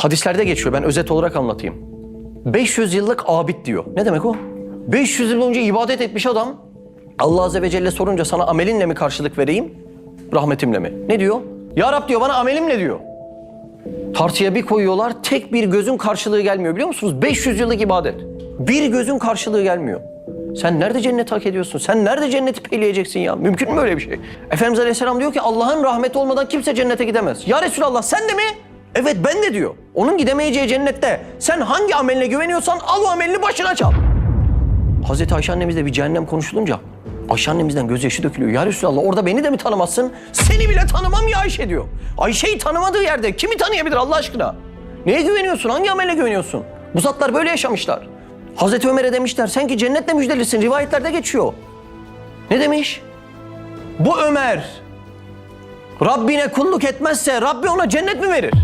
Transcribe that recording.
Hadislerde geçiyor. Ben özet olarak anlatayım. 500 yıllık abid diyor. Ne demek o? 500 yıl önce ibadet etmiş adam. Allah Azze ve Celle sorunca sana amelinle mi karşılık vereyim? Rahmetimle mi? Ne diyor? Ya Rab diyor bana amelimle diyor. Tartıya bir koyuyorlar tek bir gözün karşılığı gelmiyor biliyor musunuz? 500 yıllık ibadet. Bir gözün karşılığı gelmiyor. Sen nerede cennet hak ediyorsun? Sen nerede cenneti peyleyeceksin ya? Mümkün mü öyle bir şey? Efendimiz Aleyhisselam diyor ki Allah'ın rahmeti olmadan kimse cennete gidemez. Ya Resulallah sen de mi? Evet ben de diyor. Onun gidemeyeceği cennette sen hangi ameline güveniyorsan al o amelini başına çal. Hazreti Ayşe annemizle bir cehennem konuşulunca Ayşe annemizden gözyaşı dökülüyor. Ya Resulallah orada beni de mi tanımazsın? Seni bile tanımam ya Ayşe diyor. Ayşe'yi tanımadığı yerde kimi tanıyabilir Allah aşkına? Neye güveniyorsun? Hangi amele güveniyorsun? Bu zatlar böyle yaşamışlar. Hazreti Ömer'e demişler sen ki cennetle müjdelisin. Rivayetlerde geçiyor. Ne demiş? Bu Ömer Rabbine kulluk etmezse Rabbi ona cennet mi verir?